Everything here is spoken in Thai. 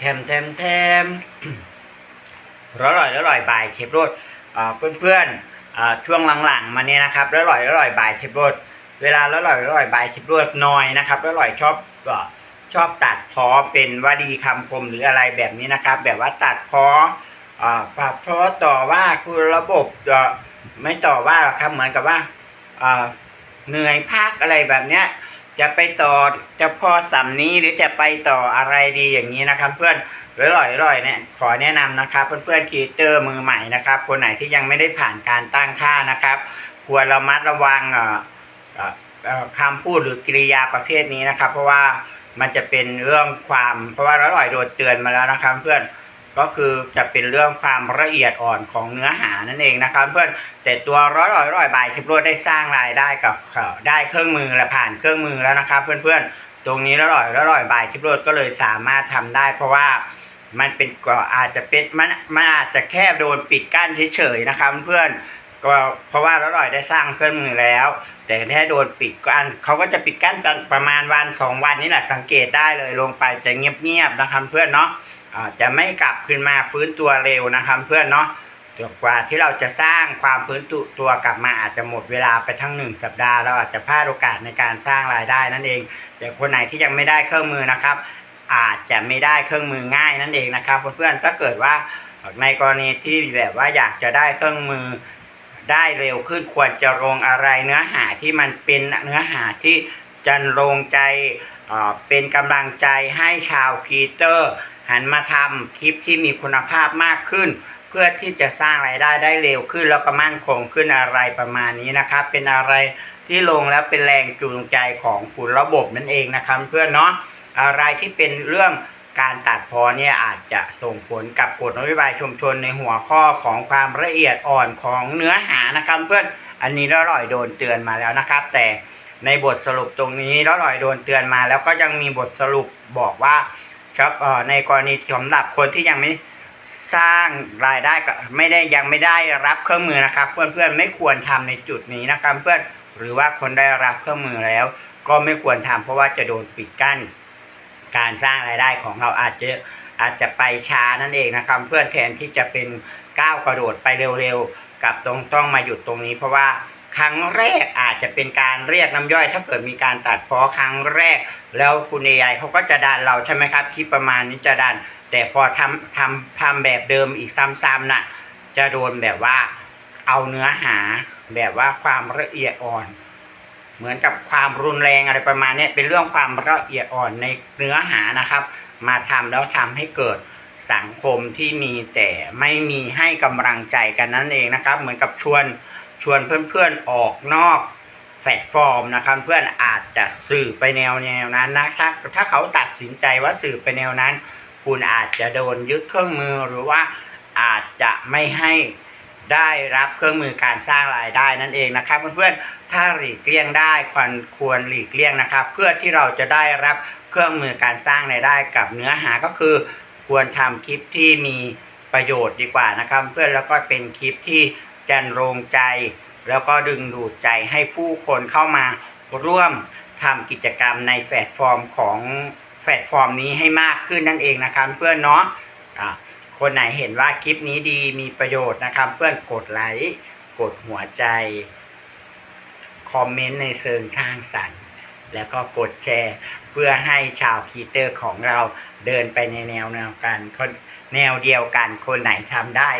แถมแถมแถมร้อยร่อยร้อยร่อยบ่ายเชฟโรดเพื่อนๆอ่าช่วงหลังๆมาเนี่ยนะครับร้อยร่อยร้อยร่อยบ่ายเชฟโรดเวลาร้อยร่อยร้อยร่อยบ่ายเชฟโรดน้อยนะครับร้อยร่อยชอบชอบตัดพอเป็นวลีคำคมหรืออะไรแบบนี้นะครับ แบบว่าตัดพออ่าปรับพอต่อว่าคือระบบจะไม่ต่อว่าหรอกครับเหมือนกับว่าอ่าเหนื่อยพักอะไรแบบเนี้ย จะไปต่อจะพอสำนี้หรือจะไปต่ออะไรดีอย่างนี้นะครับ เพื่อนร่อยอร่อยเนี่ยขอแนะนำนะครับ เพื่อนๆคีเตอร์มือใหม่นะครับ คนไหนที่ยังไม่ได้ผ่านการตั้งค่านะครับ ควรระมัดระวังคำพูดหรือกริยาประเภทนี้นะครับ เพราะว่ามันจะเป็นเรื่องความ เพราะว่าร่อยๆโดนเตือนมาแล้วนะครับ เพื่อน ก็คือจะเป็นเรื่องความละเอียดอ่อนของเนื้อหานั่นเองนะครับเพื่อนแต่ตัวร้อยร้อยร้อยบายคลิปโรดได้สร้างรายได้กับได้เครื่องมือและผ่านเครื่องมือแล้วนะครับ เพื่อนๆ ตรงนี้ร้อยร้อยร้อยบายคลิปโรดก็เลยสามารถทำได้ เพราะว่ามันเป็นก็อาจจะเป็นมันมันอาจจะแค่โดนปิดกั้นเฉยๆนะครับเพื่อนก็เพราะว่าร้อยร้อยได้สร้างเครื่องมือแล้ว แต่ถ้าโดนปิดกั้นเขาก็จะปิดกั้นประมาณวันสองวันนี้แหละสังเกตได้เลยลงไปจะเงียบๆนะครับเพื่อนเนาะ อ่าจะไม่กลับขึ้นมาฟื้นตัวเร็วนะครับเพื่อนเนาะจนกว่าที่เราจะสร้างความฟื้นตัวกลับมาอาจจะหมดเวลาไปทั้งหนึ่งสัปดาห์เราอาจจะพลาดโอกาสในการสร้างรายได้นั่นเองแต่คนไหนที่ยังไม่ได้เครื่องมือนะครับ อาจจะไม่ได้เครื่องมือง่ายนั่นเองนะครับเพื่อนๆถ้าเกิดว่าในกรณีที่แบบว่าอยากจะได้เครื่องมือได้เร็วขึ้นควรจะลงอะไรเนื้อหาที่มันเป็นเนื้อหาที่จะลงใจเเป็นกำลังใจให้ชาวครีเอเตอร์ หันมาทำคลิปที่มีคุณภาพมากขึ้น เพื่อที่จะสร้างรายได้ได้เร็วขึ้น แล้วก็มั่นคงขึ้นอะไรประมาณนี้นะครับ เป็นอะไรที่ลงแล้วเป็นแรงจูงใจของคุณระบบนั่นเองนะครับเพื่อนเนาะอะไรที่เป็นเรื่องการตัดพอเนี่ยอาจจะส่งผลกับกฎนโยบายชุมชนในหัวข้อของความละเอียดอ่อนของเนื้อหานะครับเพื่อนอันนี้เราลอยโดนเตือนมาแล้วนะครับ แต่ในบทสรุปตรงนี้เราลอยโดนเตือนมา แล้วก็ยังมีบทสรุปบอกว่า ครับในกรณีสำหรับคนที่ยังไม่สร้างรายได้กับไม่ได้ยังไม่ได้รับเครื่องมือนะครับ เพื่อนๆไม่ควรทำในจุดนี้นะครับเพื่อนหรือว่าคนได้รับเครื่องมือแล้ว ก็ไม่ควรทำเพราะว่าจะโดนปิดกั้น การสร้างรายได้ของเราอาจจะอาจจะไปช้านั่นเองนะครับ เพื่อนแทนที่จะเป็นก้าวกระโดดไปเร็วๆกับตรงต้องมาหยุดตรงนี้ เพราะว่า ครั้งแรกอาจจะเป็นการเรียกน้ำย่อยถ้าเกิดมีการตัดเพอครั้งแรก แล้วคุณเอไอเขาก็จะดันเราใช่ไหมครับคลิปประมาณนี้จะดัน แต่พอทำทำทำแบบเดิมอีกซ้ำๆน่ะจะโดนแบบว่าเอาเนื้อหาแบบว่าความละเอียดอ่อน เหมือนกับความรุนแรงอะไรประมาณนี้เป็นเรื่องความละเอียดอ่อนในเนื้อหานะครับ มาทำแล้วทำให้เกิดสังคมที่มีแต่ไม่มีให้กำลังใจกันนั่นเองนะครับ เหมือนกับชวน ชวนเพื่อนๆออกนอกแพลตฟอร์มนะครับเพื่อนอาจจะสื่อไปแนวแนวนั้นนะถ้าถ้าเขาตัดสินใจว่าสื่อไปแนวนั้น คุณอาจจะโดนยึดเครื่องมือหรือว่าอาจจะไม่ให้ได้รับเครื่องมือการสร้างรายได้นั่นเองนะครับเพื่อนๆ ถ้าหลีกเลี่ยงได้ควรควรหลีกเลี่ยงนะครับ เพื่อที่เราจะได้รับเครื่องมือการสร้างรายได้กับเนื้อหาก็คือ ควรทำคลิปที่มีประโยชน์ดีกว่านะครับ เพื่อนแล้วก็เป็นคลิปที่ จันโรงใจ แล้วก็ดึงดูดใจให้ผู้คนเข้ามาร่วมทำกิจกรรมในแพลตฟอร์มของแพลตฟอร์มนี้ให้มากขึ้นนั่นเองนะครับเพื่อนเนาะะคนไหนเห็นว่าคลิปนี้ดีมีประโยชน์นะครับ เพื่อนกดไลค์กดหัวใจ คอมเมนต์ในเชิงช่างสรรค์แล้วก็กดแชร์เพื่อให้ชาวคีเตอร์ของเราเดินไปในแนวแนวกัน แนวเดียวกันคนไหนทำได้